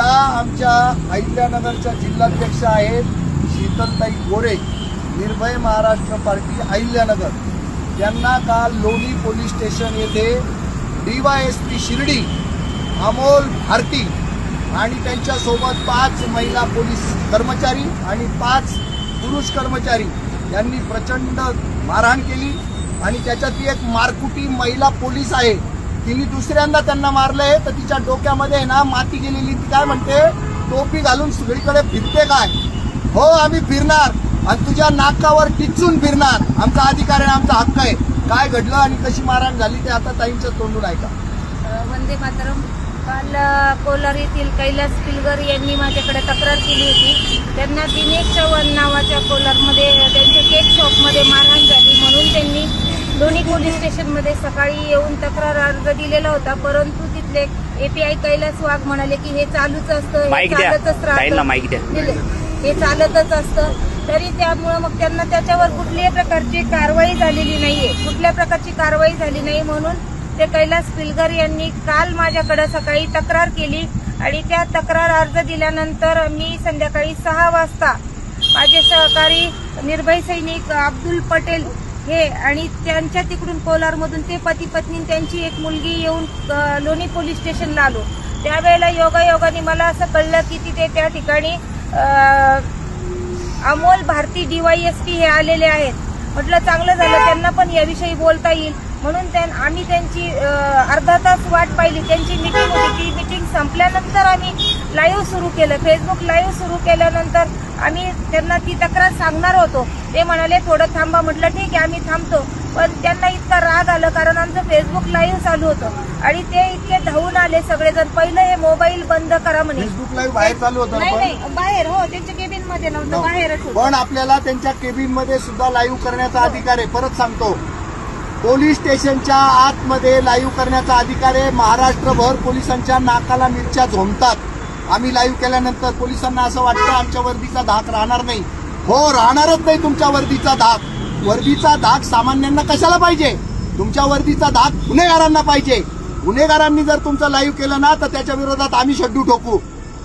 त्या आमच्या अहिल्यानगरच्या जिल्हाध्यक्ष आहेत शीतलताई गोरे निर्भय महाराष्ट्र पार्टी अहिल्यानगर. यांना काल लोणी पोलीस स्टेशन येथे डीवायएसपी शिर्डी अमोल भारती आणि त्यांच्यासोबत पाच महिला पोलीस कर्मचारी आणि पाच पुरुष कर्मचारी यांनी प्रचंड मारहाण केली आणि त्याच्यात एक मारकुटी महिला पोलीस आहे. तिने दुसऱ्यांदा त्यांना मारलंय तर तिच्या डोक्यामध्ये ना माती गेलेली. ती काय म्हणते टोपी घालून सगळीकडे फिरते काय? हो आम्ही फिरणार. आणि तुझ्या नाकावर टिचून फिरणार. आमचा अधिकार आहे आमचा हक्क आहे. काय घडलं आणि कशी मारहाण झाली ते आता ताईंच्या तोंडून ऐका. वंदे मातरम. काल कोलर कोलार येथील कैलास पिलगर यांनी माझ्याकडे तक्रार केली होती. त्यांना दिनेश चव्हाण नावाच्या कोलारमध्ये त्यांच्या केक शॉपमध्ये मारहाण झाली. म्हणून त्यांनी दोन्ही पोलीस स्टेशनमध्ये सकाळी येऊन तक्रार अर्ज दिलेला होता परंतु तिथले एपीआय कैलास वाघ म्हणाले की हे चालूच असतं हे माईक द्या. चालतच. ताईंना माईक द्या. दिले. हे चालतच असतं. तरी त्यामुळं मग त्यांना त्याच्यावर कुठल्याही प्रकारची कारवाई झालेली नाहीये. कुठल्या प्रकारची कारवाई झाली नाही म्हणून ते कैलास पिलगर यांनी काल माझ्याकडे सकाळी तक्रार केली आणि त्या तक्रार अर्ज दिल्यानंतर मी संध्याकाळी सहा वाजता माझे सहकारी निर्भय सैनिक अब्दुल पटेल हे आणि त्यांच्या तिकडून कोलारमधून ते पती पत्नी त्यांची एक मुलगी येऊन लोणी पोलीस स्टेशनला आलो. त्यावेळेला योगायोगाने मला असं कळलं की तिथे त्या ठिकाणी अमोल भारती डीवायएसपी हे आलेले आहेत. म्हटलं चांगलं झालं त्यांना पण याविषयी बोलता येईल. म्हणून त्यां आम्ही त्यांची अर्धा तास वाट पाहिली. त्यांची मिटिंग होती. ती मिटिंग संपल्यानंतर आम्ही लाईव्ह सुरू केलं. फेसबुक लाईव्ह सुरू केल्यानंतर आम्ही त्यांना ती तक्रार सांगणार होतो. ते म्हणाले थोडं थांबा. म्हटलं ठीक आहे आम्ही थांबतो. पण त्यांना इतका राग आलं कारण आमचं फेसबुक लाईव्ह चालू होतं. आणि ते इतके धावून आले सगळेजण. पहिलं हे मोबाईल बंद करा म्हणे. फेसबुक लाईव्ह बाहेर चालू होतं नाही पण? नाही बाहेर हो त्यांच्या केबिनमध्ये नव्हतं बाहेरच होतं. पण आपल्याला त्यांच्या केबिनमध्ये सुद्धा लाईव्ह करण्याचा अधिकार आहे. परत सांगतो. पोलीस स्टेशनच्या आतमध्ये लाईव्ह करण्याचा अधिकार आहे. महाराष्ट्रभर पोलिसांच्या नाकाला मिरच्या झोमतात आम्ही लाईव्ह केल्यानंतर पोलिसांना असं वाटतं आमच्या वर्दीचा धाक राहणार नाही. हो राहणारच नाही तुमच्या वर्दीचा धाक. वर्दीचा धाक सामान्यांना कशाला पाहिजे? तुमच्या वर्दीचा धाक गुन्हेगारांना पाहिजे. गुन्हेगारांनी जर तुमचं लाईव्ह केलं ना तर त्याच्या विरोधात आम्ही शड्डू ठोकू.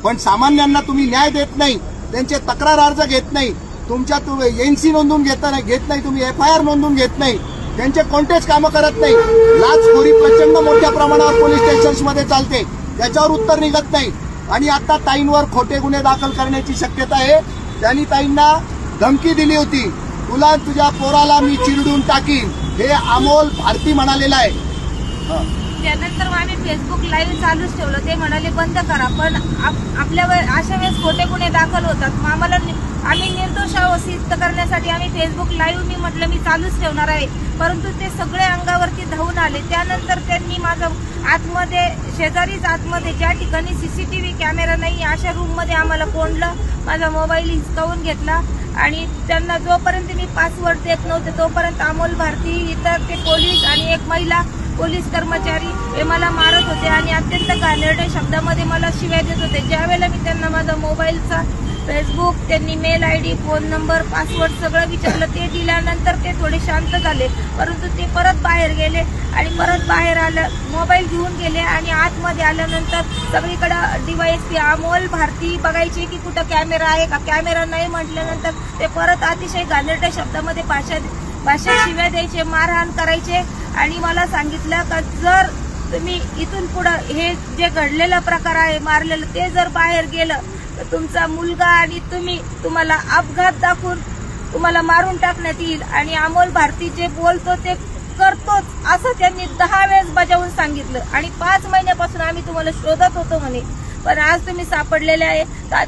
पण सामान्यांना तुम्ही न्याय देत नाही त्यांचे तक्रार अर्ज घेत नाही तुमच्या एनसी नोंदून घेता नाही घेत नाही तुम्ही एफ आय आर नोंदून घेत नाही त्यांचे कोणतेच कामं करत नाही. लाचखोरी प्रचंड मोठ्या प्रमाणावर पोलीस स्टेशन्समध्ये चालते. त्याच्यावर उत्तर निघत नाही. आणि आता ताईंवर खोटे गुन्हे दाखल करण्याची शक्यता आहे. त्यांनी ताईंना धमकी दिली होती. तुला तुझ्या पोराला मी चिरडून टाकीन. हे अमोल भारती म्हणालेला आहे. त्यानंतर मग आम्ही फेसबुक लाईव्ह चालूच ठेवलं. ते म्हणाले बंद करा. पण आप- आपल्या अशा वेळेस खोटे गुन्हे दाखल होतात. मग आम्हाला नि- आम्ही निर्दोष आहोत सिद्ध करण्यासाठी. आम्ही फेसबुक लाईव्ह मी म्हटलं मी चालूच ठेवणार आहे. परंतु ते सगळे अंगावरती धावून आले. त्यानंतर त्यांनी माझं आतमध्ये शेजारीच आतमध्ये ज्या ठिकाणी C C T V camera नाही अशा रूममध्ये आम्हाला कोंडलं. माझा मोबाईल हिसकावून घेतला. आणि त्यांना जोपर्यंत मी पासवर्ड देत नव्हते तोपर्यंत अमोल भारती इतर ते पोलीस आणि एक महिला पोलीस कर्मचारी हे मला मारत होते आणि अत्यंत घाणेरड्या शब्दामध्ये मला शिव्या देत होते. ज्यावेळेला मी त्यांना माझा मोबाईलचा फेसबुक त्यांनी mail I D phone number password सगळं विचारलं ते दिल्यानंतर ते थोडे शांत झाले. परंतु ते परत बाहेर गेले आणि परत बाहेर आलं मोबाईल घेऊन गेले आणि आतमध्ये आल्यानंतर सगळीकडं डिवाईस की अमोल भारती बघायचे की कुठं कॅमेरा आहे का? कॅमेरा नाही म्हटल्यानंतर ते परत अतिशय घाणेरड्या शब्दामध्ये भाषा भाषा शिव्या द्यायचे मारहाण करायचे. आणि मला सांगितलं का जर तुम्ही इथून पुढं हे जे घडलेला प्रकार आहे मारलेलं ते जर बाहेर गेलं तर तुमचा मुलगा आणि तुम्ही तुम्हाला अपघात दाखवून तुम्हाला मारून टाकण्यात येईल. आणि अमोल भारती जे बोलतो ते करतोच असं त्यांनी दहा वेळेस बजावून सांगितलं. आणि पाच महिन्यापासून आम्ही तुम्हाला शोधत होतो म्हणे. पण आज तुम्ही सापडलेले आहे.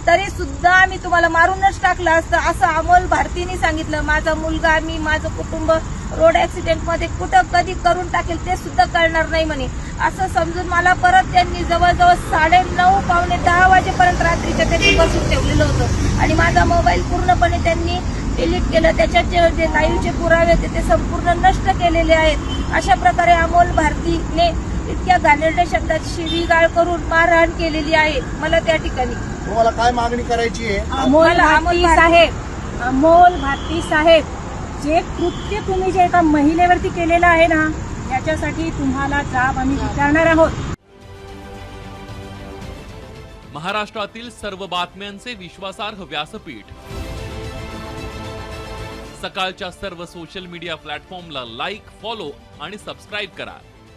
तरी सुद्धा आम्ही तुम्हाला मारूनच टाकलं असतं. असं अमोल भारतीने सांगितलं. माझा मुलगा मी माझं कुटुंब रोड ऍक्सिडेंटमध्ये कुठं कधी करून टाकेल ते सुद्धा कळणार नाही म्हणे. असं समजून मला परत त्यांनी जवळजवळ साडे नऊ पावणे दहा वाजेपर्यंत रात्रीच्या त्यांनी बसून ठेवलेलं होतं. आणि माझा मोबाईल पूर्णपणे त्यांनी डिलीट केलं. त्याच्यात जे जे लाईव्हचे पुरावे होते ते संपूर्ण नष्ट केलेले आहेत. अशा प्रकारे अमोल भारतीने इतक्या घाणेरड्या शब्दात शिवीगाळ करून मारहाण केलेली आहे. मला त्या ठिकाणी. तुम्हाला काय मागणी करायची आहे? अमोल मला अमोल भारती भारती- साहेब. अमोल भारती साहेब जे कृत्य तुम्ही जे एका महिलेवरती केलेलं आहे ना याच्यासाठी तुम्हाला जाब आम्ही विचारणार आहोत. महाराष्ट्रातील सर्व बातम्यांचे विश्वासार्ह व्यासपीठ. सकाळच्या सर्व सोशल मीडिया प्लॅटफॉर्मला लाईक फॉलो आणि सबस्क्राईब करा.